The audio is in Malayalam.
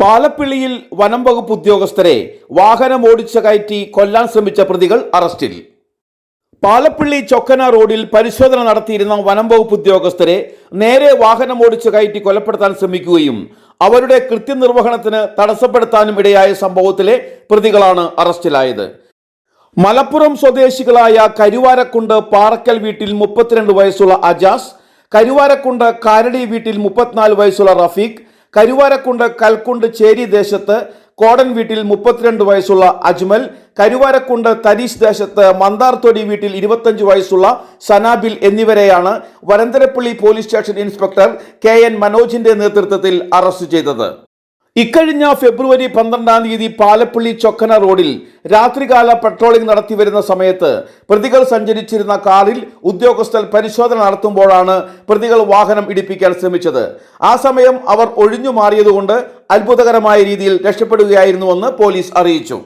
പാലപ്പിള്ളിയിൽ വനം വകുപ്പ് ഉദ്യോഗസ്ഥരെ വാഹനം ഓടിച്ചു കയറ്റി കൊല്ലാൻ ശ്രമിച്ച പ്രതികൾ അറസ്റ്റിൽ. പാലപ്പിള്ളി ചൊക്കന റോഡിൽ പരിശോധന നടത്തിയിരുന്ന വനം വകുപ്പ് ഉദ്യോഗസ്ഥരെ നേരെ വാഹനം ഓടിച്ചു കയറ്റി കൊലപ്പെടുത്താൻ ശ്രമിക്കുകയും അവരുടെ കൃത്യനിർവഹണത്തിന് തടസ്സപ്പെടുത്താനും ഇടയായ സംഭവത്തിലെ പ്രതികളാണ് അറസ്റ്റിലായത്. മലപ്പുറം സ്വദേശികളായ കരുവാരക്കുണ്ട് പാറക്കൽ വീട്ടിൽ മുപ്പത്തിരണ്ട് വയസ്സുള്ള അജാസ് കരുവാരക്കുണ്ട് കാരടി വീട്ടിൽ മുപ്പത്തിനാല് വയസ്സുള്ള റഫീഖ് കരുവാരക്കുണ്ട് കൽക്കുണ്ട് ചേരി ദേശത്ത് കോടൻ വീട്ടിൽ മുപ്പത്തിരണ്ട് വയസ്സുള്ള അജ്മൽ കരുവാരക്കുണ്ട് തരീഷ് ദേശത്ത് മന്ദാർതൊടി വീട്ടിൽ ഇരുപത്തഞ്ച് വയസ്സുള്ള സനാബിൽ എന്നിവരെയാണ് Varantharappilly police station inspector K N മനോജിന്റെ നേതൃത്വത്തിൽ അറസ്റ്റ് ചെയ്തത്. ഇക്കഴിഞ്ഞ ഫെബ്രുവരി പന്ത്രണ്ടാം തീയതി പാലപ്പള്ളി ചൊക്കന റോഡിൽ രാത്രികാല പെട്രോളിംഗ് നടത്തി വരുന്ന സമയത്ത് പ്രതികൾ സഞ്ചരിച്ചിരുന്ന കാറിൽ ഉദ്യോഗസ്ഥർ പരിശോധന നടത്തുമ്പോഴാണ് പ്രതികൾ വാഹനം ഇടിപ്പിക്കാൻ ശ്രമിച്ചത്. ആ സമയം അവർ ഒഴിഞ്ഞു മാറിയതുകൊണ്ട് അത്ഭുതകരമായ രീതിയിൽ രക്ഷപ്പെടുകയായിരുന്നുവെന്ന് പോലീസ് അറിയിച്ചു.